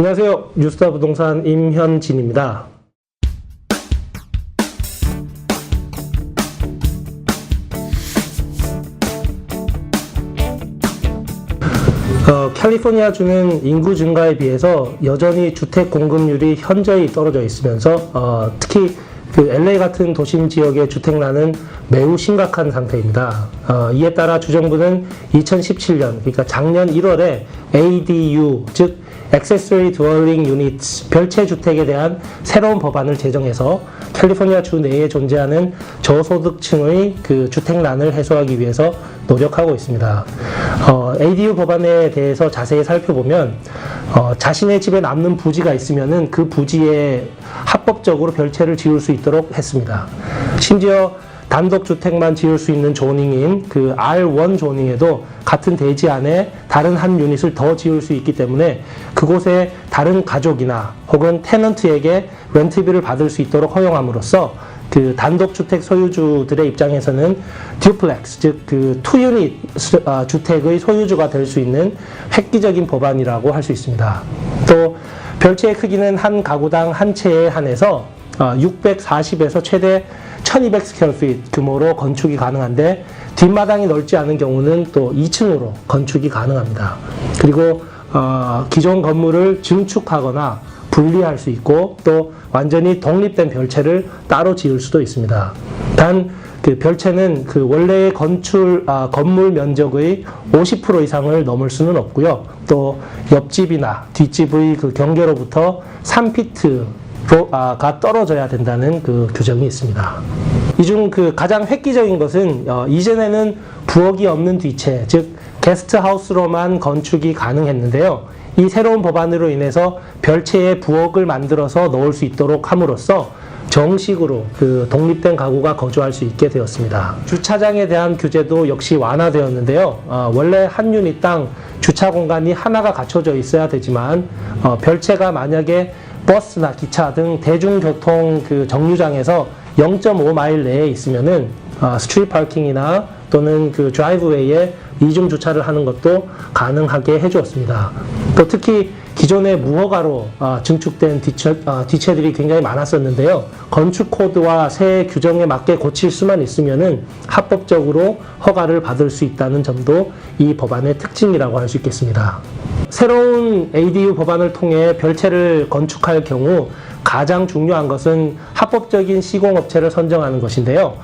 안녕하세요. 뉴스타 부동산 임현진입니다. 어, 캘리포니아 주는 인구 증가에 비해서 여전히 주택 공급률이 현저히 떨어져 있으면서 어, 특히 그 LA 같은 도심 지역의 주택난은 매우 심각한 상태입니다. 어, 이에 따라 주정부는 2017년, 그러니까 작년 1월에 ADU, 즉 Accessory Dwelling Units, 별채 주택에 대한 새로운 법안을 제정해서 캘리포니아 주 내에 존재하는 저소득층의 그 주택난을 해소하기 위해서 노력하고 있습니다. 어, ADU 법안에 대해서 자세히 살펴보면 어, 자신의 집에 남는 부지가 있으면은 그 부지에 합법적으로 별채를 지을 수 있도록 했습니다. 심지어 단독 주택만 지을 수 있는 조닝인 그 R1 조닝에도 같은 대지 안에 다른 한 유닛을 더 지을 수 있기 때문에 그곳에 다른 가족이나 혹은 테넌트에게 렌트비를 받을 수 있도록 허용함으로써 그 단독 주택 소유주들의 입장에서는 듀플렉스 즉 그 투유닛 수- 아, 주택의 소유주가 될 수 있는 획기적인 법안이라고 할 수 있습니다. 또 별채의 크기는 한 가구당 한 채에 한해서 640에서 최대 1200 스퀘어 피트 규모로 건축이 가능한데 뒷마당이 넓지 않은 경우는 또 2층으로 건축이 가능합니다. 그리고 어, 기존 건물을 증축하거나 분리할 수 있고 또 완전히 독립된 별채를 따로 지을 수도 있습니다. 단 그 별채는 그 원래의 건축 아, 건물 면적의 50% 이상을 넘을 수는 없고요. 또 옆집이나 뒷집의 그 경계로부터 3피트 가 떨어져야 된다는 그 규정이 있습니다. 이 중 그 가장 획기적인 것은 어, 이전에는 부엌이 없는 뒤채, 즉 게스트하우스로만 건축이 가능했는데요. 이 새로운 법안으로 인해서 별채의 부엌을 만들어서 넣을 수 있도록 함으로써 정식으로 그 독립된 가구가 거주할 수 있게 되었습니다. 주차장에 대한 규제도 역시 완화되었는데요. 어, 원래 한 유닛당 주차 공간이 하나가 갖춰져 있어야 되지만 어, 별채가 만약에 버스나 기차 등 대중교통 그 정류장에서 0.5마일 내에 있으면은 어, 스트리트 파킹이나 또는 그 드라이브웨이에 이중 주차를 하는 것도 가능하게 해주었습니다. 또 특히 기존의 무허가로 어, 증축된 뒷채, 어, 뒷채들이 굉장히 많았었는데요. 건축 코드와 새 규정에 맞게 고칠 수만 있으면은 합법적으로 허가를 받을 수 있다는 점도 이 법안의 특징이라고 할 수 있겠습니다. 새로운 ADU 법안을 통해 별채를 건축할 경우 가장 중요한 것은 합법적인 시공업체를 선정하는 것인데요.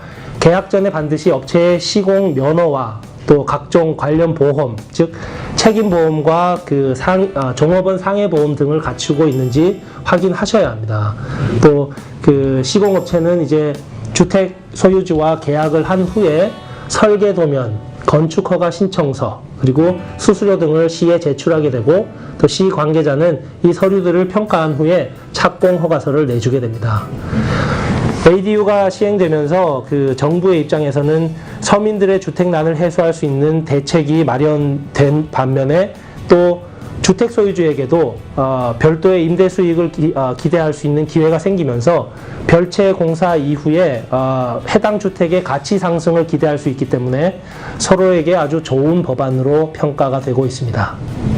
계약 전에 반드시 업체의 시공 면허와 또 각종 관련 보험, 즉 책임보험과 그 상, 아, 종업원 상해보험 등을 갖추고 있는지 확인하셔야 합니다. 또 그 시공업체는 이제 주택 소유주와 계약을 한 후에 설계 도면, 건축 허가 신청서, 그리고 수수료 등을 시에 제출하게 되고 또 시 관계자는 이 서류들을 평가한 후에 착공 허가서를 내주게 됩니다. ADU가 시행되면서 그 정부의 입장에서는 서민들의 주택난을 해소할 수 있는 대책이 마련된 반면에 또 주택 소유주에게도 어, 별도의 임대 수익을 기, 대할 수 있는 기회가 생기면서 별채 공사 이후에 어, 해당 주택의 가치 상승을 기대할 수 있기 때문에 서로에게 아주 좋은 법안으로 평가가 되고 있습니다.